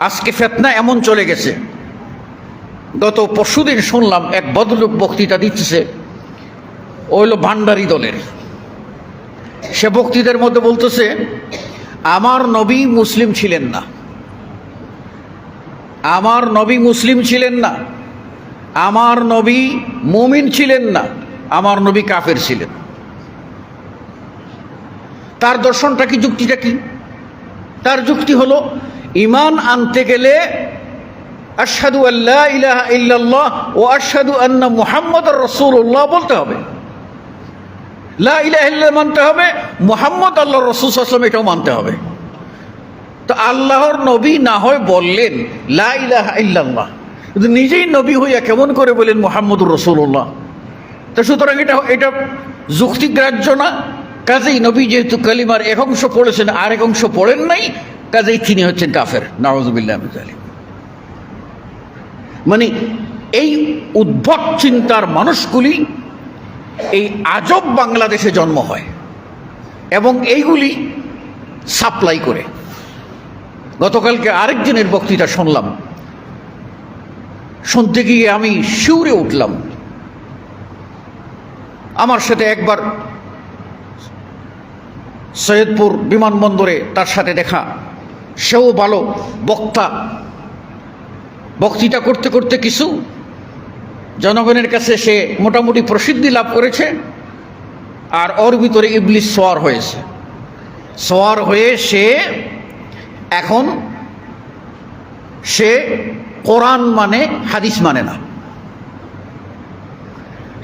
আজকে ফেতনা এমন চলে গেছে। গত পরশুদিন শুনলাম এক বদলোক বক্তৃতা দিচ্ছে ওইল ভান্ডারি দলের। সে বক্তৃতার মধ্যে বলতেছে, আমার নবী মুসলিম ছিলেন না। আমার নবী মুসলিম ছিলেন না। আমার নবী মুমিন ছিলেন না। আমার নবী কাফের ছিলেন। তার দর্শনটা কি, যুক্তিটা কি? তার যুক্তি হলো ইমান আনতে গেলে আশহাদু আল্লাহ ইলাহা ইল্লাল্লাহ ও আশহাদু আন্না মুহাম্মদ রসুল্লাহ বলতে হবে। লা ইলাহা ইল্লাল্লাহ মানতে হবে মুহাম্মদ আল্লাহ রসুল আসলাম এটাও মানতে হবে। তো আল্লাহর নবী না হয় বললেন, লা ইলাহা ইল্লাল্লাহ। কিন্তু নিজেই নবী হইয়া কেমন করে বলেন মোহাম্মদুর রসুল্লাহ তো সুতরাং এটা এটা যুক্তিগ্রাহ্য না। কাজেই নবী যেহেতু কালিমার এক অংশ পড়েছেন আর এক অংশ পড়েন নাই কাজেই তিনি হচ্ছেন কাফের। নওয়াজুবিল্লাহ মানে এই উদ্ভট চিন্তার মানুষগুলি এই আজব বাংলাদেশে জন্ম হয় এবং এইগুলি সাপ্লাই করে। গতকালকে আরেকজনের বক্তৃতা শুনলাম। শুনতে গিয়ে আমি শিউরে উঠলাম। আমার সাথে একবার সৈয়দপুর বিমানবন্দরে তার সাথে দেখা সেও ভালো, বক্তা। বক্তৃতা করতে করতে কিছু জনগণের কাছে সে মোটামুটি প্রসিদ্ধি লাভ করেছে, আর ওর ভিতরে ইবলিশ সোয়ার হয়েছে। সোয়ার হয়ে সে এখন সে কোরআন মানে হাদিস মানে না।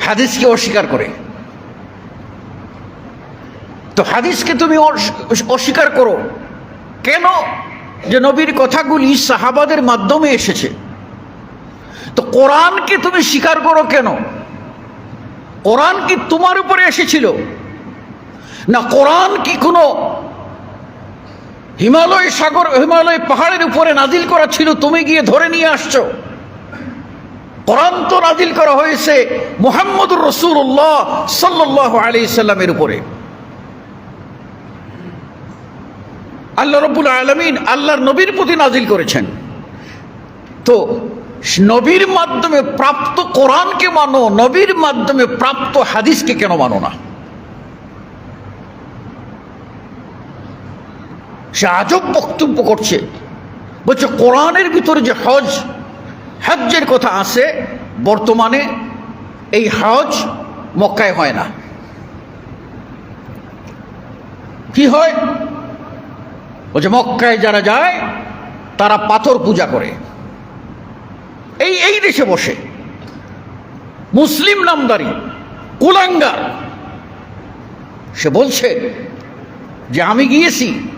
হাদিসকে অস্বীকার করে। তো হাদিসকে তুমি অস্বীকার করো। কেন? যে নবীর কথাগুলি সাহাবাদের মাধ্যমে এসেছে। তো কোরআনকে তুমি স্বীকার করো কেন? কোরআন কি তোমার উপরে এসেছিল? না কোরআন কি কোনো হিমালয় সাগর, হিমালয় পাহাড়ের উপরে নাজিল করা ছিল, তুমি গিয়ে ধরে নিয়ে আসছো? কোরআন তো নাজিল করা হয়েছে মুহাম্মদুর রসুল্লাহ সাল্লাহ আলি সাল্লামের উপরে। আল্লাহ রব্বুল আলমিন আল্লাহর নবীর প্রতি নাজিল করেছেন। তো নবীর মাধ্যমে প্রাপ্ত কোরআনকে মানো, নবীর মাধ্যমে প্রাপ্ত হাদিসকে কেন মানো না? সে আজব বক্তব্য করছে। বলছে, কোরআনের ভিতরে যে হজ, হজ্জের কথা আছে, বর্তমানে এই হজ মক্কায় হয় না। কি হয়? বলছে, মক্কায় যারা যায়, তারা পাথর পূজা করে। এই এই দেশে বসে। মুসলিম নামদারি, কুলাঙ্গার। সে বলছে যে, আমি গিয়েছি,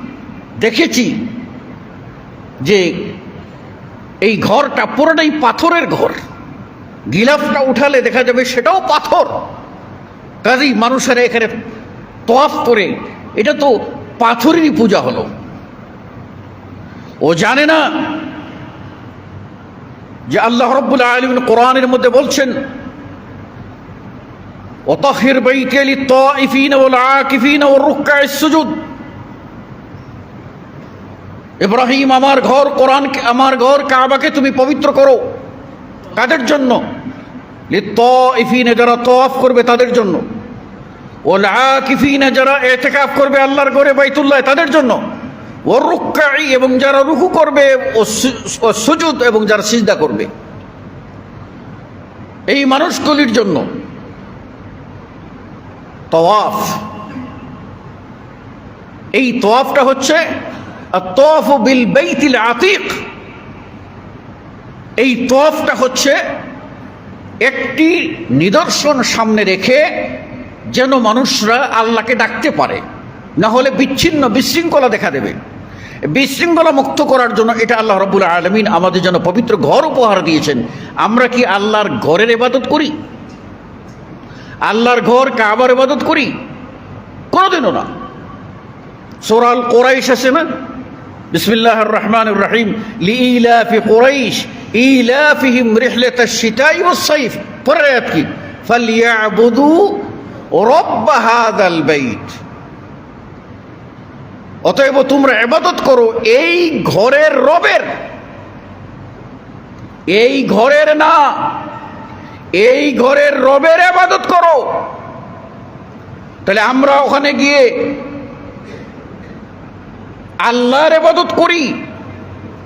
দেখেছি যে এই ঘরটা পুরোটাই পাথরের ঘর। গিলাফটা উঠালে দেখা যাবে সেটাও পাথর। কাজেই মানুষেরা এখানে তফ করে। এটা তো পাথরেরই পূজা হলো। ও জানে না যে আল্লাহ রব্বুল আলম কোরআনের মধ্যে বলছেন ওতাহির বৈকেলি ইফিন ওল আকিফিন ও রুক্কায় সুজুদ। ইব্রাহিম, আমার ঘর কোরআনকে, আমার ঘর কাবাকে তুমি পবিত্র করো। কাদের জন্য? ইফিনে যারা তফ করবে তাদের জন্য। ও লাফিনে যারা এতেকাফ করবে আল্লাহর ঘরে বাইতুল্লাহ, তাদের জন্য। ও এবং যারা রুকু করবে ও সুজুদ এবং যারা সিজদা করবে। এই মানুষগুলির জন্য তওয়াফ। এই তওয়াফটা হচ্ছে তওয়াফ বিল বাইতিল আতিক। এই তওয়াফটা হচ্ছে একটি নিদর্শন সামনে রেখে যেন মানুষরা আল্লাহকে ডাকতে পারে, না হলে বিচ্ছিন্ন বিশৃঙ্খলা দেখা দেবে। বিশৃঙ্খলা মুক্ত করার জন্য এটা আল্লাহ রব্বুল আলমিন আমাদের জন্য পবিত্র ঘর উপহার দিয়েছেন আমরা কি আল্লাহর ঘরের ইবাদত করি আল্লাহর ঘর কাবার ইবাদত করি কোনোদিনও না সোরাল কোরাইশ আছে না বিসমিল্লাহ রহমান রহিম লিইলাফি কোরাইশ ইলাফিহিম রিহলাত الشتاء والصيف পরের আয়াত কি ফালিয়াবুদু রব্ব হাদাল বাইত অতএব তোমরা এবাদত করো এই ঘরের রবের। এই ঘরের না, এই ঘরের রবের আবাদত করো। তাহলে আমরা ওখানে গিয়ে আল্লাহর এবাদত করি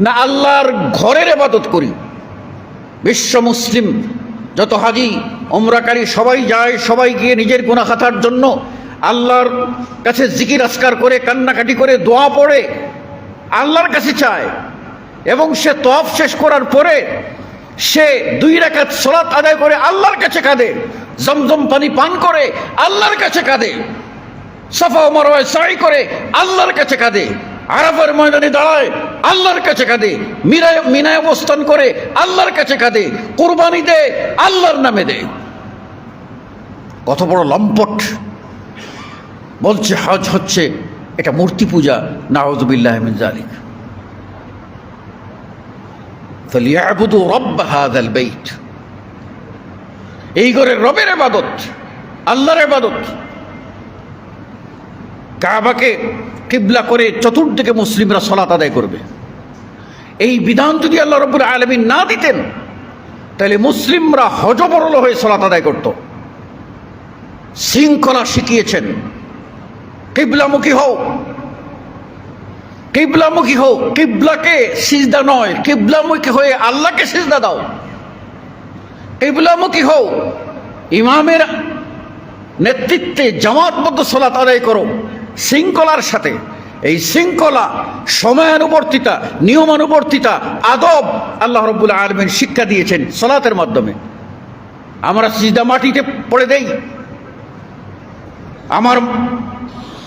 না আল্লাহর ঘরের এবাদত করি? বিশ্ব মুসলিম, যত হাজি ওমরাকারী সবাই যায়, সবাই গিয়ে নিজের গুণা খাতার জন্য আল্লাহর কাছে জিকির আসকার করে, কান্নাকাটি করে, দোয়া পড়ে, আল্লাহর কাছে চায়। এবং সে তফ শেষ করার পরে সে দুই রাকাত সলাত আদায় করে, আল্লাহর কাছে কাঁদে। জমজম পানি পান করে, আল্লাহর কাছে কাঁদে। সাফা মারওয়ায় সাই করে, আল্লাহর কাছে কাঁদে। আরাফের ময়দানে দাঁড়ায়, আল্লাহর কাছে কাঁদে। মিরায়, মিনায় অবস্থান করে, আল্লাহর কাছে কাঁদে। কোরবানি দে আল্লাহর নামে দে কত বড় লম্পট। বলছে, হজ হচ্ছে, এটা মূর্তি পূজা নাওয়াজবিল্লাহ মিন জালিক ফলিয়াবুদু রব্ব হাদাল বেইট এই ঘরে রবের এবাদত আল্লাহর এবাদত কাবাকে কিবলা করে চতুর্দিকে মুসলিমরা সলাত আদায় করবে। এই বিধান যদি আল্লাহ রব্বুল আলমী না দিতেন, তাহলে মুসলিমরা হজবরল হয়ে সলাত আদায় করত। শৃঙ্খলা শিখিয়েছেন। কিবলামুখী হও। কিবলামুখী হও। কিবলাকে সিজদা নয়। কিবলামুখী হয়ে আল্লাহকে সিজদা দাও। কিবলামুখী হও। ইমামের নেতৃত্বে জামাতবদ্ধ সলাত আদায় করো। শৃঙ্খলার সাথে। এই শৃঙ্খলা সময়ানুবর্তিতা, নিয়মানুবর্তিতা, আদব আল্লাহ রব্বুল আলমিন শিক্ষা দিয়েছেন সলাতের মাধ্যমে। আমরা সিজদা মাটিতে পড়ে দেই। আমার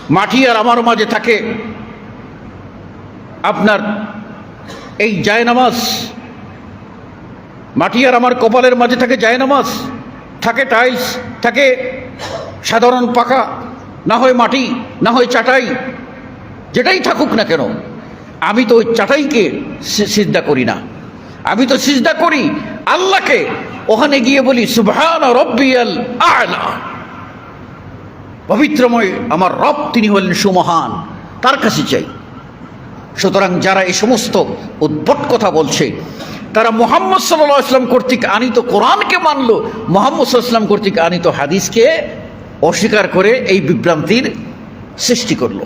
মাটি আর আমার মাঝে থাকে। আপনার এই জায়নামাজ, মাটি আর আমার কপালের মাঝে থাকে জায়নামাজ, থাকে টাইলস, থাকে সাধারণ পাকা না হয় মাটি, না হয় চাটাই, যেটাই থাকুক না কেন, আমি তো ওই চাটাইকে সি- সিজদা করি না। আমি তো সিজদা করি আল্লাহকে। ওখানে গিয়ে বলি, সুবহান রব্বিয়াল আলা। পবিত্রময় আমার রব, তিনি হলেন সুমহান, তার কাছে চাই। সুতরাং যারা এই সমস্ত উদ্ভট কথা বলছে, তারা মোহাম্মদ সাল্লাহ ইসলাম কর্তৃক আনিত কোরআনকে মানল, মোহাম্মদ সাল্লাম কর্তৃক আনিত হাদিসকে অস্বীকার করে এই বিভ্রান্তির সৃষ্টি করল।